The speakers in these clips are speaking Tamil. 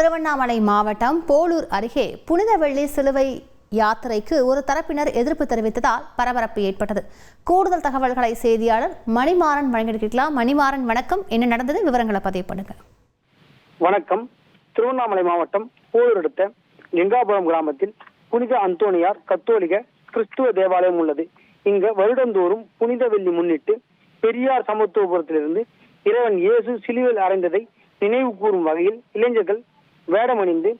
திருவண்ணாமலை மாவட்டம் போலூர் அருகே புனித வெள்ளி சிலுவை யாத்திரைக்கு ஒரு தரப்பினர் எதிர்ப்பு தெரிவித்ததால் பரபரப்பு ஏற்பட்டது. கூடுதல் தகவல்களை செய்தியாளர் மணிமாறன் வழங்கியிருக்கலாம் மணிமாறன் வணக்கம். என்ன நடந்தது? விவரங்களை பதிவு பண்ணுங்க. வணக்கம். திருவண்ணாமலை மாவட்டம் போலூர் அடுத்த லிங்காபுரம் கிராமத்தில் புனித அந்தோனியார் கத்தோலிக கிறிஸ்துவ தேவாலயம் உள்ளது. இங்க வருடந்தோறும் புனித வெள்ளி முன்னிட்டு பெரியார் சமத்துவபுரத்திலிருந்து இறைவன் இயேசு சிலுவையில் அறைந்ததை நினைவு கூறும் வகையில் இளைஞர்கள் வேடமணிந்து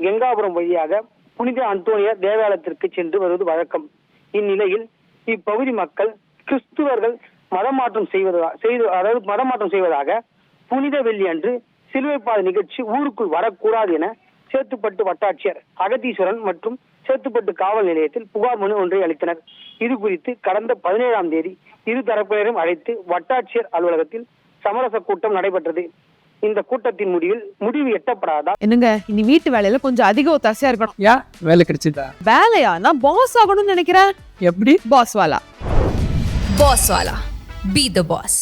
கங்காபுரம் வழியாக புனித அந்தோனியார் தேவாலயத்திற்கு சென்று வருவது வழக்கம். இந்நிலையில் இப்பகுதி மக்கள் கிறிஸ்துவர்கள் மதமாற்றம் செய்வதா செய்து அதாவது மதமாற்றம் செய்வதாக புனித வெள்ளி அன்று சிலுவைப்பாதை நிகழ்ச்சி ஊருக்குள் வரக்கூடாது என சேத்துப்பட்டு வட்டாட்சியர் அகதீஸ்வரன் மற்றும் சேத்துப்பட்டு காவல் நிலையத்தில் புகார் மனு ஒன்றை அளித்தனர். இது குறித்து கடந்த பதினேழாம் தேதி இரு தரப்பினரும் அழைத்து வட்டாட்சியர் அலுவலகத்தில் சமரச கூட்டம் நடைபெற்றது. இந்த கூட்டத்தின் முடிவில் முடிவு எட்டப்படாதா? என்னங்க இனி வீட்டு வேலையில கொஞ்சம் அதிக ஒத்தாசையா இருக்கணும். யா வேலை கிடைச்சிட்டா வேலையா நான் பாஸ் ஆகணும்னு நினைக்கிறேன் எப்படி? பாஸ் வாலா. Boss Wala. Be the boss.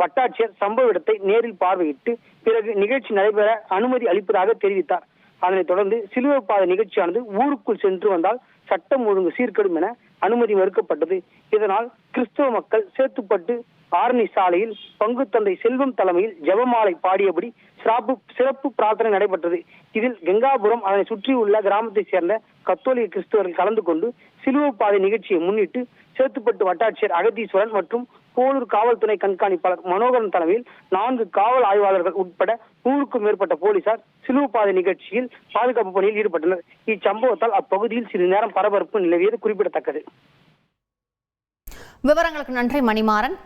வட்டாட்சியர் சம்பவ இடத்தை நேரில் பார்வையிட்டு பிறகு நிகழ்ச்சி நடைபெற அனுமதி அளிப்பதாக தெரிவித்தார். அதனைத் தொடர்ந்து சிலுவை பாதை நிகழ்ச்சியானது ஊருக்குள் சென்று வந்தால் சட்டம் ஒழுங்கு சீர்கெடும் என அனுமதி மறுக்கப்பட்டது. இதனால் கிறிஸ்தவ மக்கள் சேத்துப்பட்டு ஆரணி சாலையில் பங்கு தந்தை செல்வம் தலைமையில் ஜெபமாலை பாடியபடி சிறப்பு சிறப்பு பிரார்த்தனை நடைபெற்றது. இதில் கங்காபுரம் அதனை சுற்றியுள்ள கிராமத்தைச் சேர்ந்த கத்தோலிக்க கிறிஸ்தவர்கள் கலந்து கொண்டு சிலுவை பாதை நிகழ்ச்சியை முன்னிட்டு சேத்துப்பட்டு வட்டாட்சியர் அகதீஸ்வரன் மற்றும் போலூர் காவல்துறை கண்காணிப்பாளர் மனோகரன் தலைமையில் நான்கு காவல் ஆய்வாளர்கள் உட்பட நூறுக்கும் மேற்பட்ட போலீசார் சிலுவை பாதை நிகழ்ச்சியில் பாதுகாப்பு பணியில் ஈடுபட்டனர். இச்சம்பவத்தால் அப்பகுதியில் சிறிது நேரம் பரபரப்பு நிலவியது குறிப்பிடத்தக்கது. விவரங்களுக்கு நன்றி மணிமாறன்.